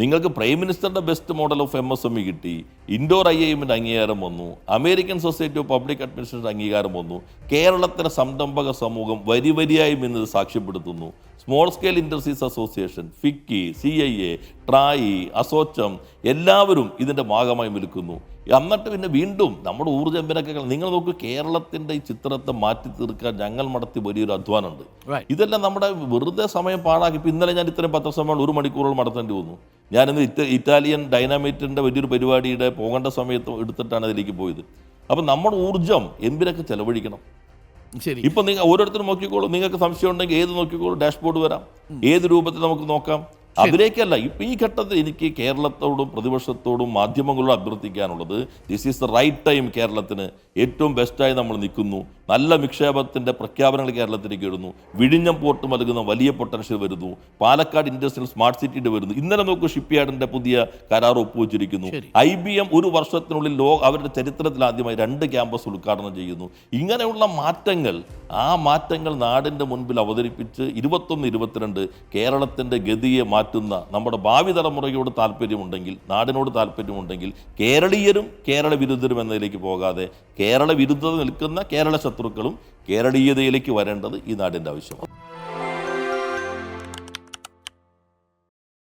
നിങ്ങൾക്ക് prime മിനിസ്റ്ററുടെ best model of M S M E കിട്ടി. Indore I എമ്മിന്റെ അംഗീകാരം വന്നു American society of public administration അംഗീകാരം വന്നു കേരളത്തിലെ സംരംഭക സമൂഹം വരി വരിയായി ഇന്ന് സാക്ഷ്യപ്പെടുത്തുന്നു. Small scale industries association FICCI C I A TRAI ASSOCHAM എല്ലാവരും ഇതിന്റെ ഭാഗമായി നിൽക്കുന്നു. എന്നിട്ട് പിന്നെ വീണ്ടും നമ്മുടെ ഊർജമ്പനൊക്കെ നിങ്ങൾ നോക്കൂ കേരളത്തിന്റെ ഈ ചിത്രത്തെ മാറ്റി തീർക്കാൻ ഞങ്ങൾ നടത്തി വലിയൊരു അധ്വാനമുണ്ട്. ഇതെല്ലാം നമ്മുടെ വെറുതെ സമയം പാഴാക്കി ഇപ്പം ഇന്നലെ ഞാൻ ഇത്രയും പത്രസമ്മേളനം ഒരു മണിക്കൂറോളം നടത്തേണ്ടി വന്നു. ഞാനിന്ന് ഇറ്റ ഇറ്റാലിയൻ ഡൈനാമൈറ്റിന്റെ വലിയൊരു പരിപാടിയുടെ പോകേണ്ട സമയത്ത് എടുത്തിട്ടാണ് അതിലേക്ക് പോയത്. അപ്പം നമ്മുടെ ഊർജം എന്തിനൊക്കെ ചെലവഴിക്കണം? ശരി. ഇപ്പം നിങ്ങൾ ഓരോരുത്തരും നോക്കിക്കോളൂ. നിങ്ങൾക്ക് സംശയം ഉണ്ടെങ്കിൽ ഏത് നോക്കിക്കോളൂ? ഡാഷ്ബോർഡ് വരാം. ഏത് രൂപത്തിൽ നമുക്ക് നോക്കാം? അതിലേക്കല്ല ഇപ്പൊ ഈ ഘട്ടത്തിൽ എനിക്ക് കേരളത്തോടും പ്രതിപക്ഷത്തോടും മാധ്യമങ്ങളോടും അഭ്യർത്ഥിക്കാനുള്ളത് this is the right time കേരളത്തിന്. ഏറ്റവും ബെസ്റ്റായി നമ്മൾ നിൽക്കുന്നു. നല്ല നിക്ഷേപത്തിന്റെ പ്രഖ്യാപനങ്ങൾ കേരളത്തിലേക്ക് ഇടുന്നു വിഴിഞ്ഞം പോർട്ട് നൽകുന്ന വലിയ പൊട്ടൻഷ്യൽ വരുന്നു. പാലക്കാട് ഇൻഡസ്ട്രിയൽ സ്മാർട്ട് സിറ്റിയുടെ വരുന്നു. ഇന്നലെ നോക്കൂ ഷിപ്പ് യാർഡിന്റെ പുതിയ കരാർ ഒപ്പുവെച്ചിരിക്കുന്നു. ഐ ബി എം ഒരു വർഷത്തിനുള്ളിൽ ലോ അവരുടെ ചരിത്രത്തിൽ ആദ്യമായി രണ്ട് ക്യാമ്പസ് ഉദ്ഘാടനം ചെയ്യുന്നു. ഇങ്ങനെയുള്ള മാറ്റങ്ങൾ ആ മാറ്റങ്ങൾ നാടിന്റെ മുൻപിൽ അവതരിപ്പിച്ച് ഇരുപത്തൊന്ന് ഇരുപത്തിരണ്ട് കേരളത്തിന്റെ ഗതിയെ മാറ്റുന്ന നമ്മുടെ ഭാവി തലമുറയോട് താല്പര്യമുണ്ടെങ്കിൽ നാടിനോട് താല്പര്യമുണ്ടെങ്കിൽ കേരളീയരും കേരള വിരുദ്ധരും എന്നതിലേക്ക് പോകാതെ കേരള വിരുദ്ധത നിൽക്കുന്ന കേരള ശത്രുക്കളും കേരളീയതയിലേക്ക് വരേണ്ടത് ഈ നാടിന്റെ ആവശ്യമാണ്.